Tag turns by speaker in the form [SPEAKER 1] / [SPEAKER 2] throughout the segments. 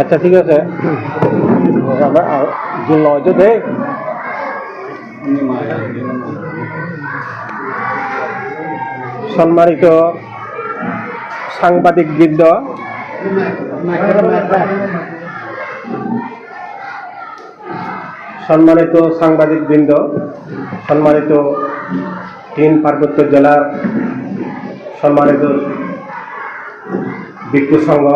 [SPEAKER 1] আচ্ছা ঠিক আছে। আমরা যে লজ দে। সম্মানিত সাংবাদিক বৃন্দ। সম্মানিত সাংবাদিক বৃন্দ সম্মানিত তিন পার্বত্য জেলার সম্মানিত ভিক্ষু সংঘ,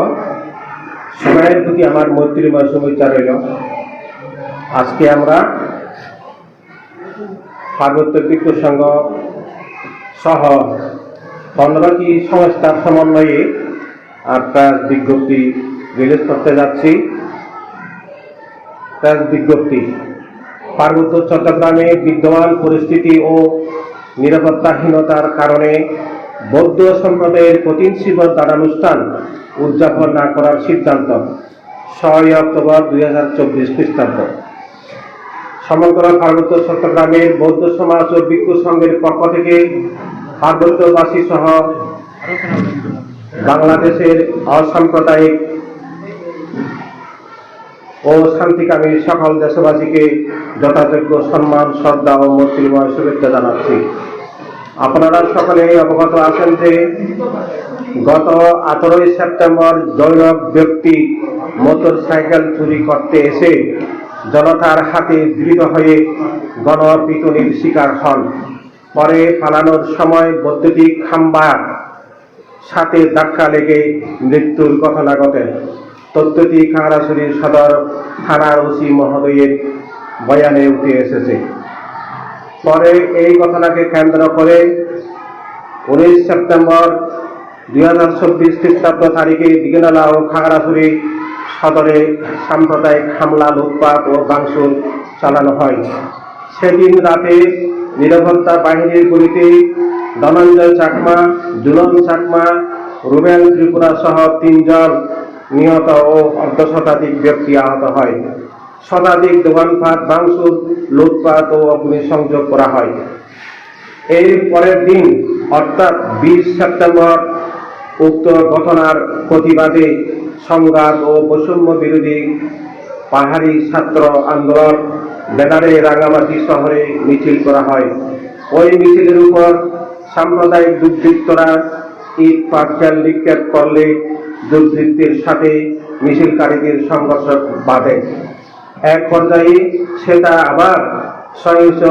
[SPEAKER 1] সবাইয়ের প্রতি আমার মৈত্রীময় শুভেচ্ছা রইল আজকে আমরা পার্বত্য ভিক্ষু সংঘ সহ পনেরোটি সংস্থার সমন্বয়ে প্রেস বিজ্ঞপ্তি রিলিজ করতে যাচ্ছি। প্রেস বিজ্ঞপ্তি। পার্বত্য চট্টগ্রামে বিদ্যমান পরিস্থিতি ও নিরাপত্তাহীনতার কারণে বৌদ্ধ সম্প্রদায়ের প্রতিনিধিবর দানানুষ্ঠান উদযাপন না করার সিদ্ধান্ত ছয় অক্টোবর দুই হাজার চব্বিশ খ্রিস্টাব্দ। সমগ্র পার্বত্য চট্টগ্রামের বৌদ্ধ সমাজ ও ভিক্ষু সংঘের পক্ষ থেকে পার্বত্যবাসী সহ বাংলাদেশের অসাম্প্রদায়িক ও শান্তিকামী সকল দেশবাসীকে যথাযোগ্য সম্মান, শ্রদ্ধা ও মৈত্রীময় শুভেচ্ছা জানাচ্ছি। আপনারা সকলেই অবগত আছেন যে গত আঠারোই সেপ্টেম্বর জৈনব ব্যক্তি মোটর সাইকেল চুরি করতে এসে জনতার হাতে দৃঢ় হয়ে গণপিটুনির শিকার হন। পরে পালানোর সময় বৈদ্যুতিক খাম্বার সাথে ধাক্কা লেগে মৃত্যুর ঘটনা ঘটে। তথ্যটি খাগড়াছড়ির সদর থানার ওসি মহোদয়ের বয়ানে উঠে এসেছে। পরে এই ঘটনাকে কেন্দ্র করে উনিশ সেপ্টেম্বর দুই হাজার চব্বিশ খ্রিস্টাব্দ তারিখে দিগনালা ও খাগড়াছড়ি সদরে সাম্প্রদায়িক হামলা, লুটপাট ও ভাঙচুর চালানো হয়। সেদিন রাতে নিরাপত্তা বাহিনীর গুলিতে ধনঞ্জয় চাকমা দুলন চাকমা, রুবেল ত্রিপুরা সহ তিনজন নিহত ও অর্ধ শতাধিক ব্যক্তি আহত হয়। শতাধিক দোকানপাট ভাঙচুর, লুটপাট ও অগ্নিসংযোগ করা হয়। এর পরের দিন, অর্থাৎ বিশ সেপ্টেম্বর, উক্ত ঘটনার প্রতিবাদে সংঘাত ও বৈষম্য বিরোধী পাহাড়ি ছাত্র আন্দোলন বেনারে রাঙামাটি শহরে মিছিল করা হয়। ওই মিছিলের উপর সাম্প্রদায়িক দুর্বৃত্তরা ইট, পাটকেল নিক্ষেপ করলে দুর্বৃত্তের সাথে মিছিলকারীদের সংঘর্ষ বাধে। এক পর্যায়ে সেটা আবার সহিংস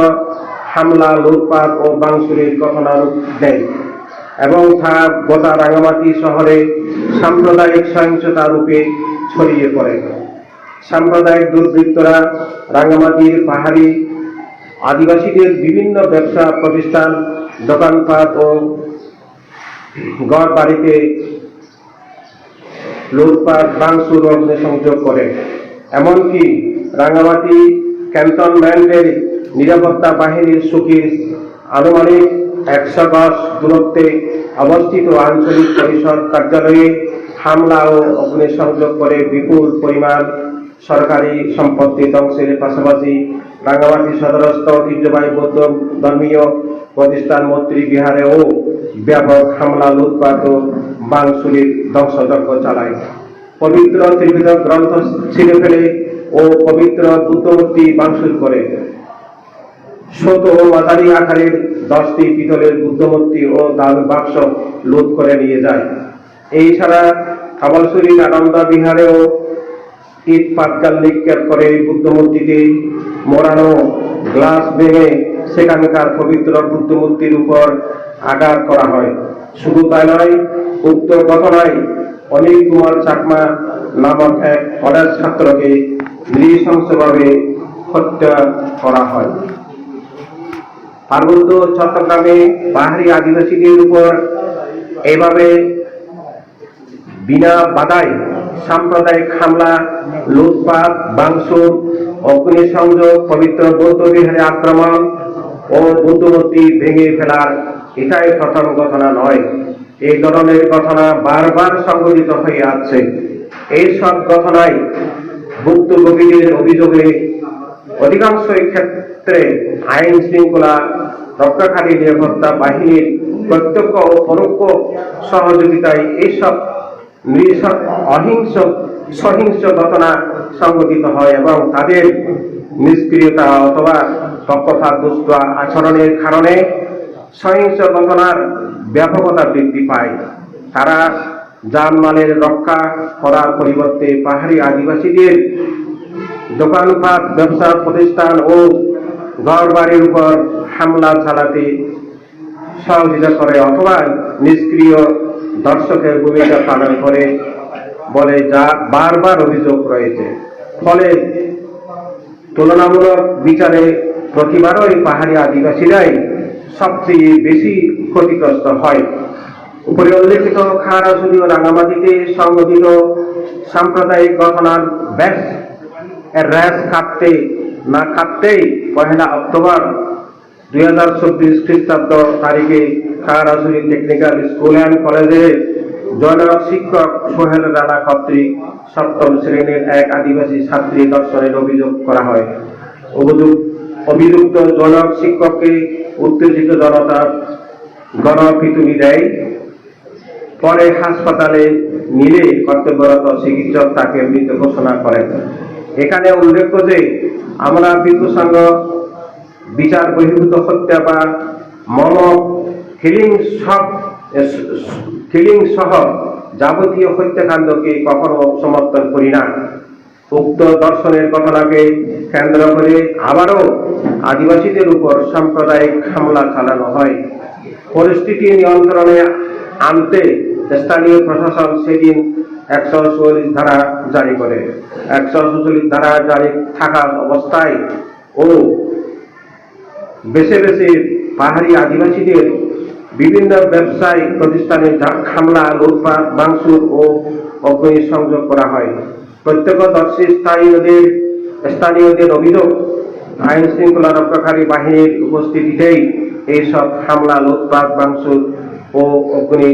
[SPEAKER 1] হামলা, লুটপাট ও বাংশুরের ঘটনা রূপ দেয় এবং তা গোটা রাঙামাটি শহরে সাম্প্রদায়িক সহিংসতা রূপে ছড়িয়ে পড়ে। সাম্প্রদায়িক দুর্বৃত্তরা রাঙামাটির পাহাড়ি আদিবাসীদের বিভিন্ন ব্যবসা প্রতিষ্ঠান, দোকানপাট ও গড় বাড়িতে লুটপাট ভাঙচুর অগ্নিসংযোগ করে। এমনকি রাঙ্গামাটি ক্যান্টনমেন্টের নিরাপত্তা বাহিনীর সুখীর আনুমানিক একশো গজ দূরত্বে অবস্থিত আঞ্চলিক পরিষদ কার্যালয়ে হামলা ও অগ্নিসংযোগ করে বিপুল পরিমাণ সরকারি সম্পত্তি ধ্বংসের পাশাপাশি রাঙ্গামাটি সদরস্থ ঐতিহ্যবাহী বৌদ্ধ ধর্মীয় প্রতিষ্ঠান মন্ত্রী বিহারেও ব্যাপক হামলা, লুটপাট ও বাংশুলির ধ্বংসযজ্ঞ চালায়। পবিত্র ত্রিবিধ গ্রন্থ ছিঁড়ে ফেলে ও পবিত্র বুদ্ধমূর্তি বাংশুর করে। ছোট ও মাঝারি আকারের দশটি পিতলের বুদ্ধমূর্তি ও দান বাক্স লুট করে নিয়ে যায়। এই ছাড়া কামালসুরির আনন্দ বিহারেও ইট পাটকাল নিক্ষেপ করে বুদ্ধমূর্তিতে মোড়ানো গ্লাস ভেঙে সেখানকার পবিত্র বুদ্ধমূর্তির উপর আঘাত করা হয়। শুধু তাই নয় উক্ত ঘটনায় অনিল কুমার চাকমা নামক এক কলেজ ছাত্রকে নৃশংসভাবে হত্যা করা হয়। পার্বত্য চট্টগ্রামে পাহাড়ি আদিবাসীদের উপর এভাবে বিনা বাধায় সাম্প্রদায়িক হামলা, লুটপাট বাংশুর অগ্নিসংযোগ, পবিত্র বৌদ্ধ বিহারে আক্রমণ ও বুদ্ধমূর্তি ভেঙে ফেলার এটাই প্রথম ঘটনা নয়। এই ধরনের ঘটনা বারবার সংঘটিত হয়ে আসছে এই সব ঘটনায় ভুক্তভোগীদের অভিযোগে অধিকাংশই ক্ষেত্রে আইন শৃঙ্খলা রক্ষাকারী নিরাপত্তা বাহিনীর প্রত্যক্ষ ও পরোক্ষ সহযোগিতায় এইসব অহিংস, সহিংস ঘটনা সংঘটিত হয় এবং তাদের নিষ্ক্রিয়তা অথবা পক্ষপাত দুষ্ট আচরণের কারণে সহিংস ঘটনার ব্যাপকতা বৃদ্ধি পায়। তারা জানমালের রক্ষা করার পরিবর্তে পাহাড়ি আদিবাসীদের দোকানপাট, ব্যবসা প্রতিষ্ঠান ও ঘর বাড়ির উপর হামলা চালাতে সহযোগিতা করে অথবা নিষ্ক্রিয় দর্শকের ভূমিকা পালন করে বলে যা বারবার অভিযোগ রয়েছে। ফলে তুলনামূলক বিচারে প্রতিবারই পাহাড়ি আদিবাসীরাই সবচেয়ে বেশি ক্ষতিগ্রস্ত হয়। উপরে উল্লেখিত খারাজুলি ও রাঙামাটিতে সংঘটিত সাম্প্রদায়িক ঘটনার ব্যাস র্যাস কাটতে না কাটতেই পহেলা অক্টোবর দুই হাজার চব্বিশ খ্রিস্টাব্দ তারিখে খাগড়াছড়ি টেকনিক্যাল স্কুল অ্যান্ড কলেজে জনক শিক্ষক সোহেল রানা কর্তৃক সপ্তম শ্রেণির এক আদিবাসী ছাত্রী দর্শনের অভিযোগ করা হয়। অভিযোগ অভিযুক্ত জনক শিক্ষককে উত্তেজিত জনতা গণপিতুনি দেয়। পরে হাসপাতালে নিলে কর্তব্যরত চিকিৎসক তাকে মৃত ঘোষণা করেন। এখানে উল্লেখ্য যে, আমরা বিদ্যুৎ সংঘ বিচার বহির্ভূত হত্যা বা মন হিলিং সব হিলিং সহ যাবতীয় হত্যাকাণ্ডকে কখনো সমর্থন করি না। উক্ত দর্শনের ঘটনাকে কেন্দ্র করে আবারও আদিবাসীদের উপর সাম্প্রদায়িক হামলা চালানো হয়। পরিস্থিতি নিয়ন্ত্রণে আনতে স্থানীয় প্রশাসন সেদিন একশো চল্লিশ ধারা জারি করে। একশো চল্লিশ ধারা জারি থাকা অবস্থায় ও বেছে বেছে পাহাড়ি আদিবাসীদের বিভিন্ন ব্যবসায়িক প্রতিষ্ঠানে হামলা, লুটপাট ভাঙচুর ও অগ্নি সংযোগ করা হয়। প্রত্যক্ষদর্শী স্থানীয়দের স্থানীয়দের অভিযোগ আইন শৃঙ্খলা রক্ষাকারী বাহিনীর উপস্থিতিতেই এইসব হামলা, লুটপাট, ভাঙচুর ও অগ্নি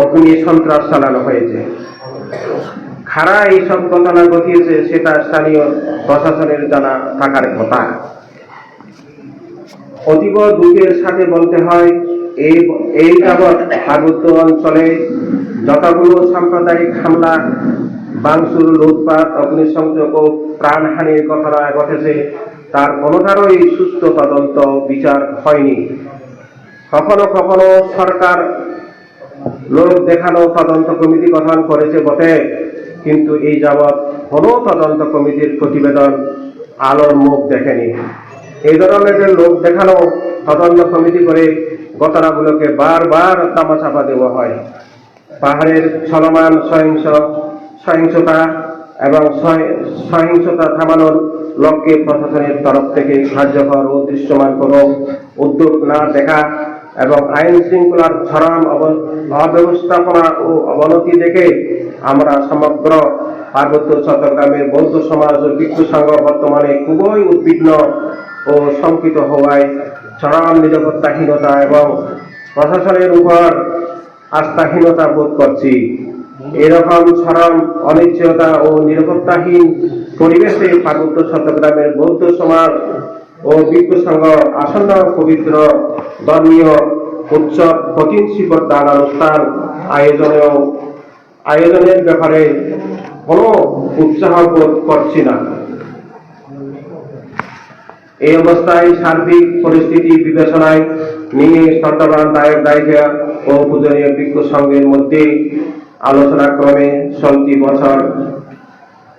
[SPEAKER 1] অগ্নি সন্ত্রাস চালানো হয়েছে। খারা এইসব ঘটনা ঘটিয়েছে, সেটা স্থানীয় প্রশাসনের জানা থাকার কথা। অতীব দুঃখের সাথে বলতে হয়, এই এই যাবৎ পার্বত্য অঞ্চলে যতগুলো সাম্প্রদায়িক হামলা বাংসুর লুটপাট, অগ্নিসংযোগ প্রাণহানির ঘটনা ঘটেছে। তার কোনোটারই সুস্থ তদন্ত বিচার হয়নি। কখনো কখনো সরকার লোক দেখানো তদন্ত কমিটি গঠন করেছে বটে, কিন্তু এই যাবৎ কোনো তদন্ত কমিটির প্রতিবেদন আলোর মুখ দেখেনি। এই ধরনের লোক দেখানো তদন্ত কমিটি করে ঘটনাগুলোকে বারবার তামাচাপা দেওয়া হয়। পাহাড়ের চলমান সহিংস সহিংসতা এবং সহি- সহিংসতা থামানোর লক্ষ্যে প্রশাসনের তরফ থেকে কার্যকর ও দৃশ্যমান কোনো উদ্যোগ না দেখা এবং আইন শৃঙ্খলার অব- অব্যবস্থাপনা ও অবনতি দেখে আমরা সমগ্র পার্বত্য চট্টগ্রামের বৌদ্ধ সমাজ ও ভিক্ষু সংঘ বর্তমানে খুবই উদ্বিগ্ন ও শঙ্কিত হওয়ায় চরম নিরাপত্তাহীনতা এবং প্রশাসনের উপর আস্থাহীনতা বোধ করছি। এরকম চরম অনিশ্চয়তা ও নিরাপত্তাহীন পরিবেশে পার্বত্য চট্টগ্রামের বৌদ্ধ সমাজ ও ভিক্ষু সংঘ আসন্ন পবিত্র ধর্মীয় উৎসব কঠিন শিবর দান অনুষ্ঠান আয়োজনেও, আয়োজনের ব্যাপারে কোনো উৎসাহ বোধ করছি না। এই অবস্থায় সার্বিক পরিস্থিতি বিবেচনায় নিয়ে সর্তমান দায়ক দায়িকা ও পূজনীয় ভিক্ষু সংঘের মধ্যে আলোচনা ক্রমে চলতি বছর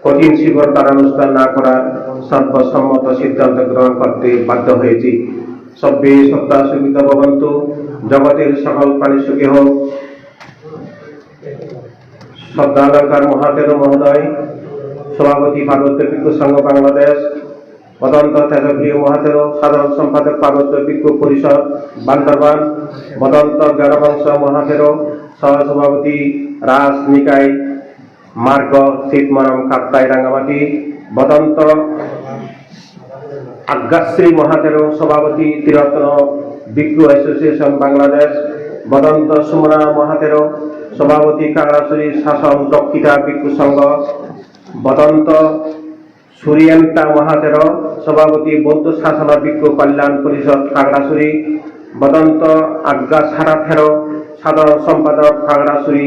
[SPEAKER 1] কঠিন শিবর তার অনুষ্ঠান না করার সর্বসম্মত সিদ্ধান্ত গ্রহণ করতে বাধ্য হয়েছি। সব্যে সপ্তাহ সুবিধা ভবন্ত জগতের সকল প্রাণী সুখী হোক। শ্রদ্ধালঙ্কার মহাতের মহোদয়, সভাপতি পার্বত্য ভিক্ষু সংঘ বাংলাদেশ মদন্ত তেজপ্রিয় মহাতের, সাধারণ সম্পাদক পার্বত্য ভিক্ষু পরিষদ, বান্দরবান মদন্ত জ্ঞানবংশ মহাতের, সহসভাপতি রাস নিকাই মার্গ শীতমরম কাপ্তাই রাঙ্গামাটি বদন্ত আজ্ঞাশ্রী মহাতের, সভাপতি ত্রিরত্ন ভিক্ষু অ্যাসোসিয়েশন, বাংলাদেশ, বদন্ত সুমনা মহাতের, সভাপতি কাংড়াছড়ি শাসন দক্ষিতা ভিক্ষু সংঘ, বদন্ত সুরিয়ান্তা মহাতের, সভাপতি বৌদ্ধ শাসন বিক্ষু কল্যাণ পরিষদ খাগড়াছড়ি বদন্ত আজ্ঞা সারাথের সাধারণ সম্পাদক খাগড়াছড়ি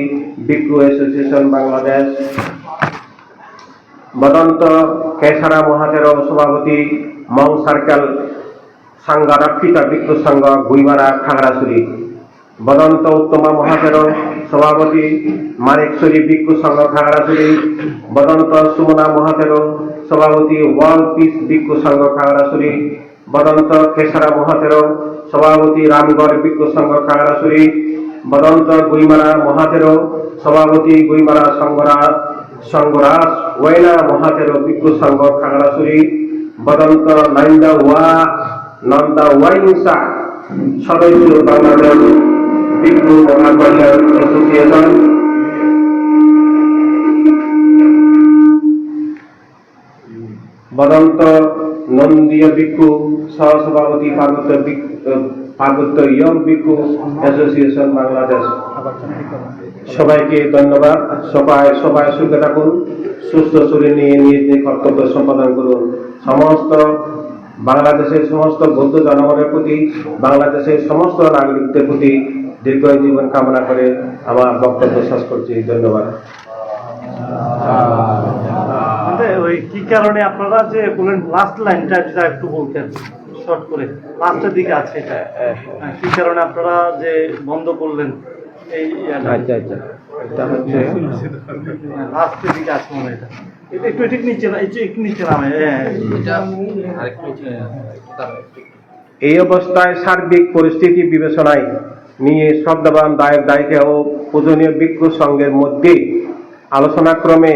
[SPEAKER 1] বিক্ষু অ্যাসোসিয়েশন বাংলাদেশ, বদন্ত কেশারা মহাতের সভাপতি মং সার্কেল সাংঘা রক্ষিতা বিক্ষু সংঘ গুইমারা খাগড়াছড়ি, বদন্ত উত্তমা মহাতের সভাপতি মানিকছড়ি বিক্ষু সংঘ খাগড়াছড়ি, বদন্ত সুমনা মহাতের সভাপতি ওয়াল পিস বিক্ষু সংঘ খাগড়াছড়ি, বদন্ত কেশারা মহাতের সভাপতি রামগড় বিক্ষু সংঘ খাগড়াছড়ি বদন্ত গুইমারা মহাতের, সভাপতি গুইমারা সংঘরা সংঘরাজ ওয়েনা মহাতের বিক্ষু সংঘ, খাগড়াছড়ি, বদন্ত নাইন্দা ওয়া, নন্দা ওয়াইংসা সদস্য বাংলাদেশ বিক্ষু মহাকল্যাণ অ্যাসোসিয়েশন। বদন্ত নন্দীয় ভিক্ষু সহসভাপতি পার্বত্য পার্বত্য ইয়ং ভিক্ষু অ্যাসোসিয়েশন বাংলাদেশ সবাইকে ধন্যবাদ সবাই সবাই সুখে থাকুন সুস্থ শরীর নিয়ে নিজ নিজ কর্তব্য সম্পাদন করুন সমস্ত বাংলাদেশের সমস্ত বৌদ্ধ জনগণের প্রতি বাংলাদেশের সমস্ত নাগরিকদের প্রতি দীর্ঘ জীবন কামনা করে আমার বক্তব্য শেষ করছি ধন্যবাদ
[SPEAKER 2] মানে ওই কি কারণে আপনারা যে বলেন লাস্ট লাইনটা একটু বলতেন শর্ট করে। লাস্টের দিকে আছে এটা। হ্যাঁ, কি কারণে আপনারা যে বন্ধ করলেন এই
[SPEAKER 1] আচ্ছা আচ্ছা। এটা হচ্ছে
[SPEAKER 2] লাস্টের দিকে আছে মনে এটা। একটু ঠিক নিচে না একটু একটু নিচে নামে হ্যাঁ।
[SPEAKER 1] এই অবস্থায় সার্বিক পরিস্থিতি বিবেচনায় নিয়ে শ্রদ্ধাবান দায়ক দায়িকা ও পূজনীয় ভিক্ষু সংঘের মধ্যে আলোচনাক্রমে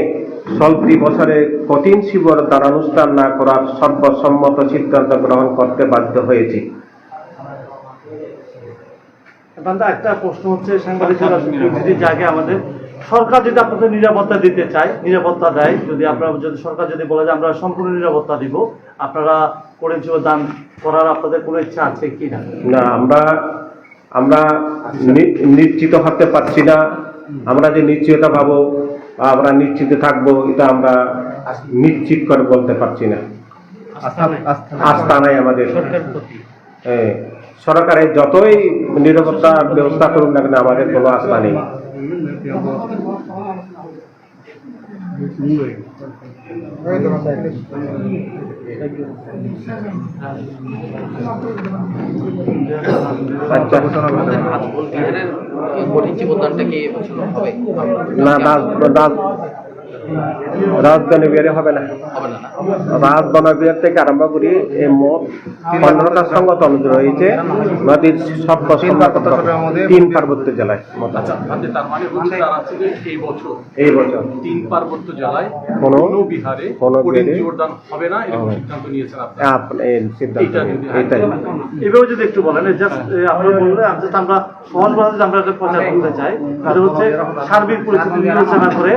[SPEAKER 1] চলতি বছরে কঠিন শিবর দ্বারানুষ্ঠান না করার সর্বসম্মত সিদ্ধান্ত গ্রহণ করতে বাধ্য হয়েছি।
[SPEAKER 2] একটা প্রশ্ন হচ্ছে সাংবাদিকরা যদি জায়গায় আমাদের সরকার যদি আপনাদের নিরাপত্তা দিতে চায় নিরাপত্তা দেয় যদি আপনারা যদি সরকার যদি বলে যে আমরা সম্পূর্ণ নিরাপত্তা দিব আপনারা করে দান করার আপনাদের কোনো ইচ্ছা আছে কি না?
[SPEAKER 1] না আমরা আমরা নি- নিশ্চিত হতে পারছি না। আমরা যে নিশ্চয়তা পাবো আমরা নিশ্চিত থাকব এটা আমরা নিশ্চিত করে বলতে পারছি না।
[SPEAKER 2] আস্থা নাই
[SPEAKER 1] আমাদের।
[SPEAKER 2] সরকারের
[SPEAKER 1] সরকারের যতই নিরাপত্তা ব্যবস্থা করুন না কেন আমাদের কোনো আস্থা নেই। আচ্ছা। না রাজ রাজধানী বেড়ে হবে না।
[SPEAKER 3] হবে না না।
[SPEAKER 1] রাজধানী বিহার থেকে আরম্ভ করি এই মোট পনেরোটা সংগঠন রয়েছে নদীর সব তিন পার্বত্য জেলায় মোট।
[SPEAKER 4] আচ্ছা মানে মানে এই বছর
[SPEAKER 1] এই বছর।
[SPEAKER 4] তিন পার্বত্য জেলায়
[SPEAKER 1] কোনো-
[SPEAKER 4] বিহারে
[SPEAKER 1] বিহারে-
[SPEAKER 4] জোরদান হবে না এরকম সিদ্ধান্ত নিয়েছেন
[SPEAKER 1] আপনি। এই সিদ্ধান্ত।
[SPEAKER 4] যদি-
[SPEAKER 2] এভাবে যদি একটু বলেন জাস্ট আপনারা বললে জাস্ট আমরা সহজভাবে আমরা একটা প্রচার করতে চাই তাহলে হচ্ছে সার্বিক পরিস্থিতি বিবেচনা করে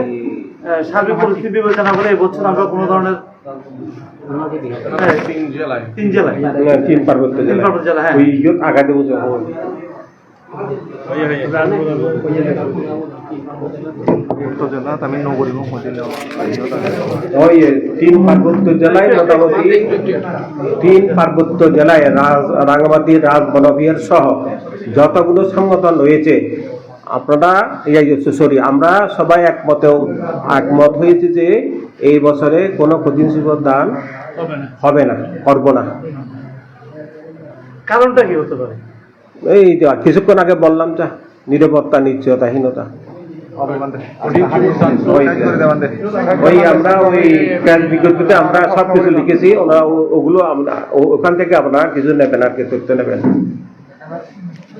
[SPEAKER 2] সার্বিক পরিস্থিতি বিবেচনা করে এবছর আমরা কোনো ধরনের হ্যাঁ,
[SPEAKER 4] তিন জেলায়।
[SPEAKER 2] তিন জেলায়।
[SPEAKER 1] তিন পার্বত্য
[SPEAKER 2] তিন
[SPEAKER 1] জেলায়।
[SPEAKER 2] পার্বত্য জেলা, হ্যাঁ।
[SPEAKER 1] ওই তিন পার্বত্য জেলায় মোটামুটি তিন পার্বত্য জেলায় রাজ রাঙ্গামাটি রাজ বনবিহার সহ যতগুলো সংগঠন রয়েছে আপনারা সরি আমরা সবাই একমতেও একমত হয়েছি যে এই বছরে কোনো কঠিন শিবর দান হবে না। করব না।
[SPEAKER 2] কারণটা কি হতে পারে?
[SPEAKER 1] এই কিছুক্ষণ আগে বললাম যা নিরাপত্তা নিশ্চয়তাহীনতা ওই আমরা ওই প্রেস বিজ্ঞপ্তিতে আমরা সব কিছু লিখেছি ওনারা ওগুলো আমরা ওখান থেকে আপনারা কিছু নেবেন আর কি তথ্য নেবেন।